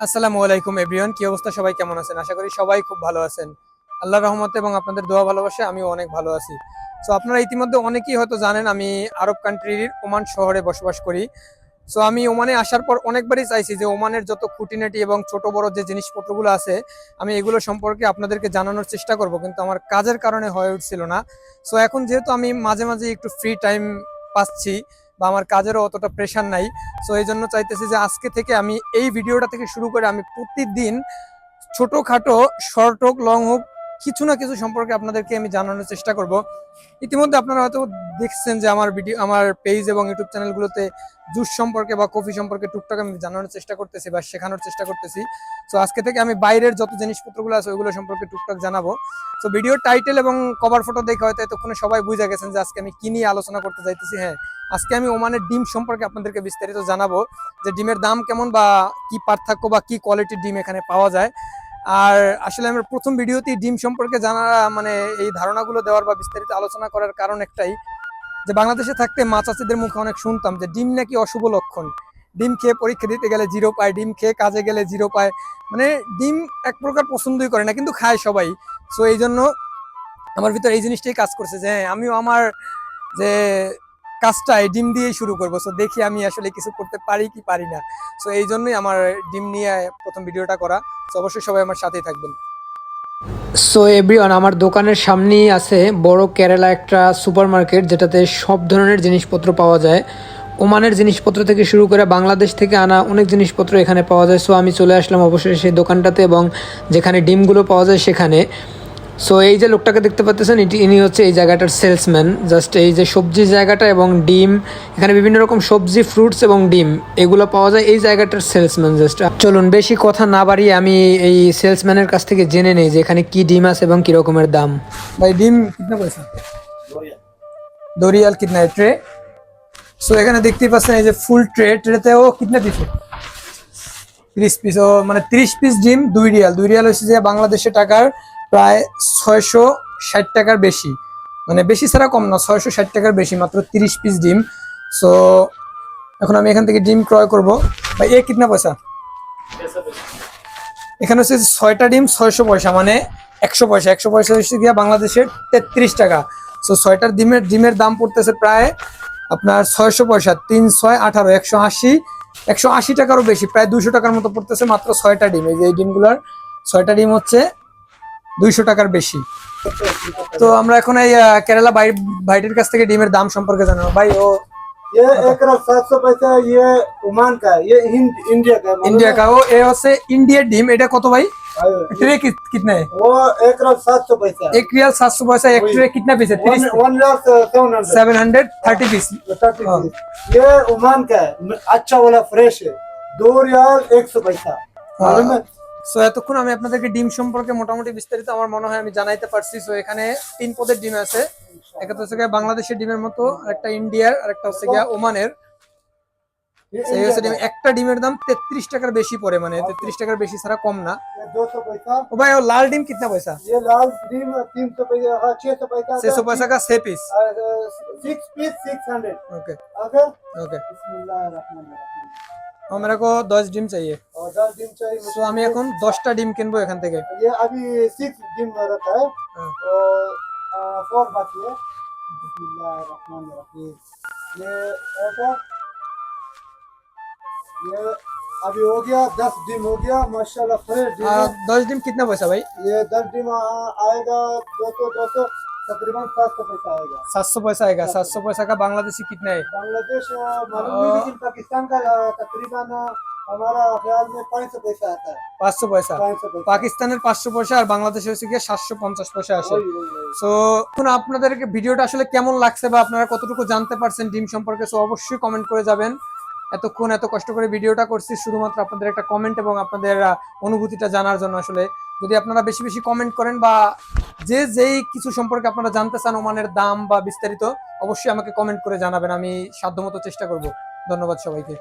আসসালামু আলাইকুম, এভরিওয়ান। কি অবস্থা? সবাই কেমন আছেন? আশা করি সবাই খুব ভালো আছেন। আল্লাহ রহমতে এবং আপনাদের দোয়া ভালোবাসে আমিও অনেক ভালো আছি। সো আপনারা ইতিমধ্যে অনেকেই হয়তো জানেন, আমি আরব কান্ট্রির ওমান শহরে বসবাস করি। সো আমি ওমানে আসার পর অনেকবারই চাইছি যে ওমানের যত খুঁটিনাটি এবং ছোট বড় যে জিনিসপত্রগুলো আছে, আমি এগুলো সম্পর্কে আপনাদেরকে জানানোর চেষ্টা করব, কিন্তু আমার কাজের কারণে হয়ে উঠছিল না। সো এখন যেহেতু আমি মাঝে মাঝে একটু ফ্রি টাইম পাচ্ছি বা আমার কাজেরও অতটা প্রেশার নাই। সো এই জন্য চাইতেছি যে আজকে থেকে আমি এই ভিডিওটা থেকে শুরু করে আমি প্রতিদিন ছোটোখাটো শর্ট হোক লং হোক, কিছু না কিছু সম্পর্কে আপনাদেরকে আমি জানানোর চেষ্টা করব। ইতিমধ্যে আপনারা হয়তো দেখছেন যে আমার ভিডিও আমার পেজ এবং ইউটিউব চ্যানেলগুলোতে জুস সম্পর্কে বা কফি সম্পর্কে টুকটাক আমি জানানোর চেষ্টা করতেছি বা শেখানোর চেষ্টা করতেছি। সো আজকে থেকে আমি বাইরের যত জিনিসপত্রগুলো আছে ওইগুলো সম্পর্কে টুকটাক জানাব। তো ভিডিও টাইটেল এবং কভার ফটো দেখে হয়তো এতক্ষণে সবাই বুঝে গেছেন যে আজকে আমি কি নিয়ে আলোচনা করতে চাইতেছি হ্যাঁ। আজকে আমি ওমানের ডিম সম্পর্কে আপনাদেরকে বিস্তারিত জানাব যে ডিমের দাম কেমন বা কি পার্থক্য বা কি কোয়ালিটির ডিম এখানে পাওয়া যায়। আর আসলে আমার প্রথম ভিডিওতেই ডিম সম্পর্কে জানা মানে এই ধারণাগুলো দেওয়ার বা বিস্তারিত আলোচনা করার কারণ একটাই যে বাংলাদেশে থাকতে মা চাষিদের মুখে অনেক শুনতাম যে ডিম নাকি অশুভ লক্ষণ। ডিম খেয়ে পরীক্ষা দিতে গেলে জিরো পায় ডিম খেয়ে কাজে গেলে জিরো পায়। মানে ডিম এক প্রকার পছন্দই করে না কিন্তু খায় সবাই। সো এই জন্য আমার ভিতরে এই জিনিসটাই কাজ করছে যে হ্যাঁ, আমিও আমার যে কাজটা ডিম দিয়েই শুরু করব। সো দেখি আমি আসলে কিছু করতে পারি কি পারি না। সো এই জন্যই আমার ডিম নিয়ে প্রথম ভিডিওটা করা। তো অবশ্যই সবাই আমার সাথেই থাকবেন। সো এভরিওয়ান আমার দোকানের সামনেই আছে বড় কেরালা একটা সুপার মার্কেট যেটাতে সব ধরনের জিনিসপত্র পাওয়া যায়। ওমানের জিনিসপত্র থেকে শুরু করে বাংলাদেশ থেকে আনা অনেক জিনিসপত্র এখানে পাওয়া যায়। সো আমি চলে আসলাম অবশ্যই সেই দোকানটাতে এবং যেখানে ডিমগুলো পাওয়া যায় সেখানে। সো এই যে লোকটাকে দেখতে পাচ্ছেন এটি, ইনি হচ্ছে এই জায়গাটার সেলসম্যান জাস্ট এই যে সবজি জায়গাটা এবং ডিম, এখানে বিভিন্ন রকম সবজি ফ্রুটস এবং ডিম, এগুলো পাওয়া যায় এই জায়গাটার সেলসম্যান জাস্ট চলুন, বেশি কথা না বাড়িয়ে আমি এই সেলসম্যানের কাছ থেকে জেনে নেই যে এখানে কি ডিম আছে এবং কি রকমের দাম। ভাই, ডিম কিতনা পয়সা? দরিয়াল কিতনা ট্রে সো এখানে দেখতে পাচ্ছেন এই যে ফুল ট্রে ট্রেতেও কিতনা দিছে ত্রিশ পিস ও মানে ত্রিশ পিস ডিম, দুই রিয়াল। দুই রিয়াল হচ্ছে যে বাংলাদেশে টাকার প্রায় ছয়শো ষাট টাকার বেশি। মানে বেশি ছাড়া কম না, ছয়শো ষাট টাকার বেশি, মাত্র তিরিশ পিস ডিম। সো এখন আমি এখান থেকে ডিম ক্রয় করব। ভাই, এ কিতনা পয়সা? এখানে হচ্ছে ছয়টা ডিম, ছয়শো পয়সা মানে একশো পয়সা। একশো পয়সা হচ্ছে গিয়া বাংলাদেশের তেত্রিশ টাকা। সো ছয়টার ডিমের ডিমের দাম পড়তেছে প্রায় আপনার ছয়শো পয়সা, তিন, ছয়, আঠারো, একশো আশি। একশো আশি টাকারও বেশি, প্রায় দুশো টাকার মতো পড়তেছে মাত্র ছয়টা ডিম। এই যে এই ডিমগুলোর ছয়টা ডিম হচ্ছে দুইশো টাকার বেশি তো আমরা এখন এই আহ, কেরালা ভাই ভাইটির কাছ থেকে ডিমের দাম সম্পর্কে জানাবো ভাই ও ये एक सात सौ पैसा ये ओमान का है, ये हिंद इंडिया का है, मालूम ইন্ডিয়া है? কা ও এ হচ্ছে ইন্ডিয়ার ডিম এটা কত ভাই हाँ, ट्रे कित- कितना है वो एक सात सौ पैसा एक रियल सात सौ पैसा एक ट्रे कितना पीस है one one lakh seven hundred seven hundred thirty piece हाँ। ये ओमान का है अच्छा वाला फ्रेश है दो रियाल एक सौ पैसा मालूम है সো এতক্ষণ আমি আপনাদেরকে ডিম সম্পর্কে মোটামুটি বিস্তারিত আমার মনে হয় আমি জানাইতে পারছি। সো এখানে তিন পদের ডিম আছে। একটা হচ্ছে বাংলাদেশের ডিমের মতো একটা ইন্ডিয়ার আর একটা হচ্ছে গিয়া ওমানের। হচ্ছে ডিম। একটা ডিমের দাম তেত্রিশ টাকার বেশি পড়ে মানে তেত্রিশ টাকার বেশি ছাড়া কম না। ও ভাই ও লাল ডিম কিতনা পয়সা? লাল ডিম তিনশো পয়সা ছশো পয়সা কা সে piece piece hundred okay okay okay Six piece six hundred okay okay okay बिस्मिल्लाहिर्रहमानिर्रहीम और मेरे को दस ডিম चाहिए और दस दिन चाहिए সো আমি এখন দশটা ডিম কিনবো এখান থেকে ये अभी सिक्स दिन में रहता है हाँ। और फोर बाकी है बिस्मिल्लाहिर्रहमानिर्रहीम। ये ऐसा ये अभी हो गया दस दिन हो गया माशाल्लाह फ्रेश दिन আর है। দশ ডিম কিতনা পয়সা ভাই ये दस दिन आ- आएगा दो सौ दो सौ तकरीबन सात सौ पैसा आएगा सात सौ पैसा आएगा सात सौ पैसा का बांग्लादेशी कितना है बांग्लादेश आ, मालूम नहीं लेकिन पाकिस्तान का आ, तकरीबन आ, हमारा ख्याल में पाँच सौ पैसा आता है পাঁচশো পয়সা पाँच सौ पैसा পাকিস্তানের পাঁচশো পয়সা আর বাংলাদেশে হচ্ছে গিয়ে সাতশো পঞ্চাশ পয়সা আসে वही, वही, वही। সো এখন আপনাদেরকে ভিডিওটা আসলে কেমন লাগছে বা আপনারা কতটুকু জানতে পারছেন ডিম সম্পর্কে সো অবশ্যই কমেন্ট করে যাবেন এতক্ষণ এত কষ্ট করে ভিডিওটা করছি, শুধুমাত্র আপনাদের একটা কমেন্ট এবং আপনাদের অনুভূতিটা জানার জন্য আসলে। যদি আপনারা বেশি বেশি কমেন্ট করেন বা যে যেই কিছু সম্পর্কে আপনারা জানতে চান ওমানের দাম বা বিস্তারিত, অবশ্যই আমাকে কমেন্ট করে জানাবেন, আমি সাধ্যমতো চেষ্টা করব। ধন্যবাদ সবাইকে।